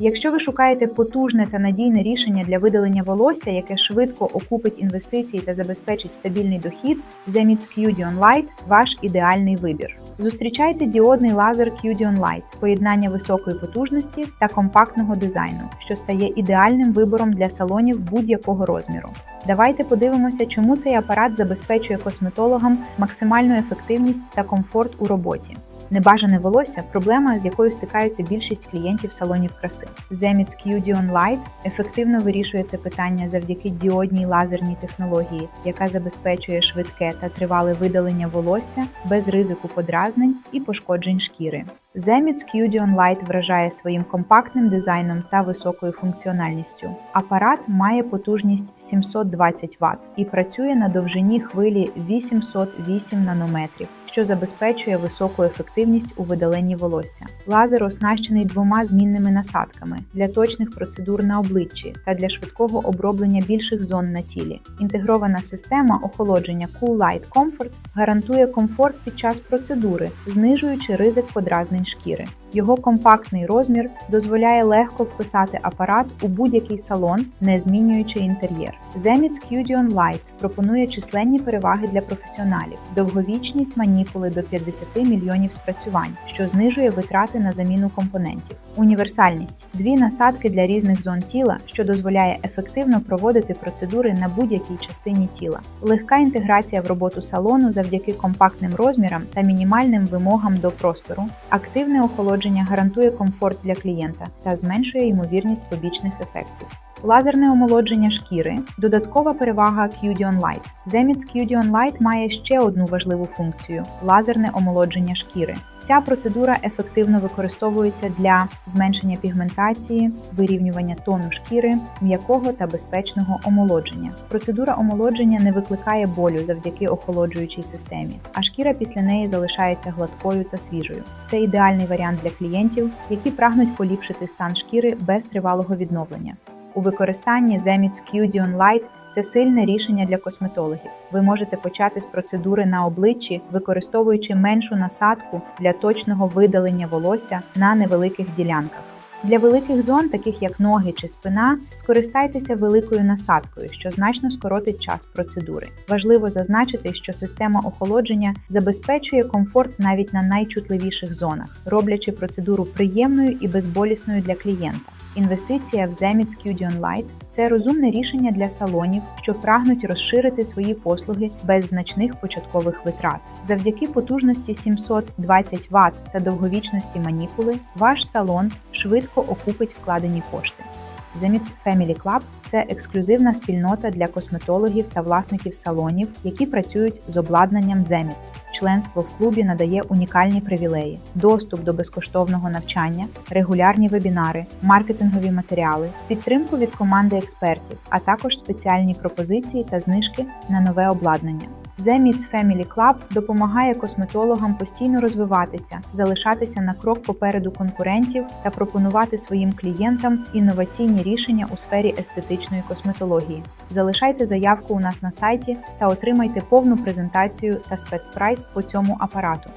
Якщо ви шукаєте потужне та надійне рішення для видалення волосся, яке швидко окупить інвестиції та забезпечить стабільний дохід, Zemits Qdion Light – ваш ідеальний вибір. Зустрічайте діодний лазер Qdion Light – поєднання високої потужності та компактного дизайну, що стає ідеальним вибором для салонів будь-якого розміру. Давайте подивимося, чому цей апарат забезпечує косметологам максимальну ефективність та комфорт у роботі. Небажане волосся проблема, з якою стикаються більшість клієнтів салонів краси. Zemits Qdion Light ефективно вирішує це питання завдяки діодній лазерній технології, яка забезпечує швидке та тривале видалення волосся без ризику подразнень і пошкоджень шкіри. Zemits Qdion Light вражає своїм компактним дизайном та високою функціональністю. Апарат має потужність 720 Вт і працює на довжині хвилі 808 нанометрів, що забезпечує високу ефективність у видаленні волосся. Лазер оснащений двома змінними насадками для точних процедур на обличчі та для швидкого оброблення більших зон на тілі. Інтегрована система охолодження Cool Light Comfort гарантує комфорт під час процедури, знижуючи ризик подразнень шкіри. Його компактний розмір дозволяє легко вписати апарат у будь-який салон, не змінюючи інтер'єр. Zemits Qdion Light пропонує численні переваги для професіоналів, довговічність маніпули до 50 мільйонів спрацювань, що знижує витрати на заміну компонентів. Універсальність дві насадки для різних зон тіла, що дозволяє ефективно проводити процедури на будь-якій частині тіла. Легка інтеграція в роботу салону завдяки компактним розмірам та мінімальним вимогам до простору. Активне охолодження гарантує комфорт для клієнта та зменшує ймовірність побічних ефектів. Лазерне омолодження шкіри додаткова перевага Qdion Light. Zemits Qdion Light має ще одну важливу функцію лазерне омолодження шкіри. Ця процедура ефективно використовується для зменшення пігментації, вирівнювання тону шкіри, м'якого та безпечного омолодження. Процедура омолодження не викликає болю завдяки охолоджуючій системі, а шкіра після неї залишається гладкою та свіжою. Це ідеальний варіант для клієнтів, які прагнуть поліпшити стан шкіри без тривалого відновлення. У використанні Zemits Qdion Light це сильне рішення для косметологів. Ви можете почати з процедури на обличчі, використовуючи меншу насадку для точного видалення волосся на невеликих ділянках. Для великих зон, таких як ноги чи спина, скористайтеся великою насадкою, що значно скоротить час процедури. Важливо зазначити, що система охолодження забезпечує комфорт навіть на найчутливіших зонах, роблячи процедуру приємною і безболісною для клієнта. Інвестиція в Zemits Qdion Light – це розумне рішення для салонів, що прагнуть розширити свої послуги без значних початкових витрат. Завдяки потужності 720 Вт та довговічності маніпули, ваш салон швидко окупить вкладені кошти. Zemits Family Club – це ексклюзивна спільнота для косметологів та власників салонів, які працюють з обладнанням Zemits. Членство в клубі надає унікальні привілеї: доступ до безкоштовного навчання, регулярні вебінари, маркетингові матеріали, підтримку від команди експертів, а також спеціальні пропозиції та знижки на нове обладнання. Zemits Family Club допомагає косметологам постійно розвиватися, залишатися на крок попереду конкурентів та пропонувати своїм клієнтам інноваційні рішення у сфері естетичної косметології. Залишайте заявку у нас на сайті та отримайте повну презентацію та спецпрайс по цьому апарату.